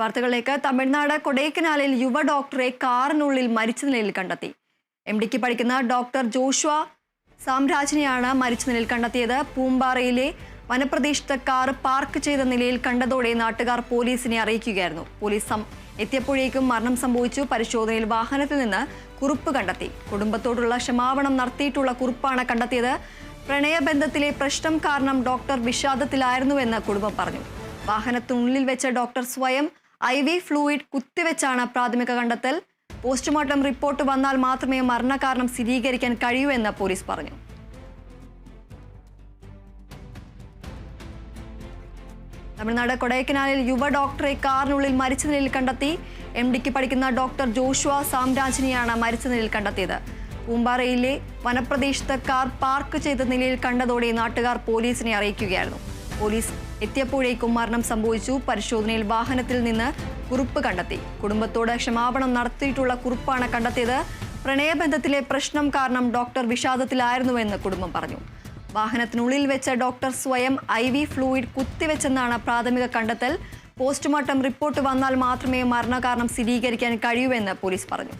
വാർത്തകളിലേക്ക്. തമിഴ്നാട് കൊടൈക്കനാലിൽ യുവ ഡോക്ടറെ കാറിനുള്ളിൽ മരിച്ച നിലയിൽ കണ്ടെത്തി. എം ഡിക്ക് പഠിക്കുന്ന ഡോക്ടർ ജോഷ്വ സാംരാജിനെയാണ് മരിച്ച നിലയിൽ കണ്ടെത്തിയത്. പൂമ്പാറയിലെ വനപ്രദേശത്ത് കാർ പാർക്ക് ചെയ്ത നിലയിൽ കണ്ടതോടെ നാട്ടുകാർ പോലീസിനെ അറിയിക്കുകയായിരുന്നു. പോലീസ് എത്തിയപ്പോഴേക്കും മരണം സംഭവിച്ചു. പരിശോധനയിൽ വാഹനത്തിൽ നിന്ന് കുറിപ്പ് കണ്ടെത്തി. കുടുംബത്തോടുള്ള ക്ഷമാപണം നടത്തിയിട്ടുള്ള കുറിപ്പാണ് കണ്ടെത്തിയത്. പ്രണയബന്ധത്തിലെ പ്രശ്നം കാരണം ഡോക്ടർ വിഷാദത്തിലായിരുന്നുവെന്ന് കുടുംബം പറഞ്ഞു. വാഹനത്തിനുള്ളിൽ വെച്ച ഡോക്ടർ സ്വയം ഐ വി ഫ്ലൂയിഡ് കുത്തിവെച്ചാണ് പ്രാഥമിക കണ്ടെത്തൽ. പോസ്റ്റ്മോർട്ടം റിപ്പോർട്ട് വന്നാൽ മാത്രമേ മരണകാരണം സ്ഥിരീകരിക്കാൻ കഴിയൂ എന്ന് പോലീസ് പറഞ്ഞു. തമിഴ്നാട് കൊടൈക്കനാലിൽ യുവ ഡോക്ടറെ കാറിനുള്ളിൽ മരിച്ച നിലയിൽ കണ്ടെത്തി. എം ഡിക്ക് പഠിക്കുന്ന ഡോക്ടർ ജോഷുവ സാംരാജിനെയാണ് മരിച്ച നിലയിൽ കണ്ടെത്തിയത്. പൂമ്പാറയിലെ വനപ്രദേശത്ത് കാർ പാർക്ക് ചെയ്ത നിലയിൽ കണ്ടതോടെ നാട്ടുകാർ പോലീസിനെ അറിയിക്കുകയായിരുന്നു. പോലീസ് എത്തിയപ്പോഴേക്കും മരണം സംഭവിച്ചു. പരിശോധനയിൽ വാഹനത്തിൽ നിന്ന് കുറിപ്പ് കണ്ടെത്തി. കുടുംബത്തോട് ക്ഷമാപണം നടത്തിയിട്ടുള്ള കുറിപ്പാണ് കണ്ടെത്തിയത്. പ്രണയബന്ധത്തിലെ പ്രശ്നം കാരണം ഡോക്ടർ വിഷാദത്തിലായിരുന്നുവെന്ന് കുടുംബം പറഞ്ഞു. വാഹനത്തിനുള്ളിൽ വെച്ച ഡോക്ടർ സ്വയം ഐ വി ഫ്ലൂയിഡ് കുത്തിവെച്ചെന്നാണ് പ്രാഥമിക കണ്ടെത്തൽ. പോസ്റ്റ്മോർട്ടം റിപ്പോർട്ട് വന്നാൽ മാത്രമേ മരണകാരണം സ്ഥിരീകരിക്കാൻ കഴിയൂവെന്ന് പോലീസ് പറഞ്ഞു.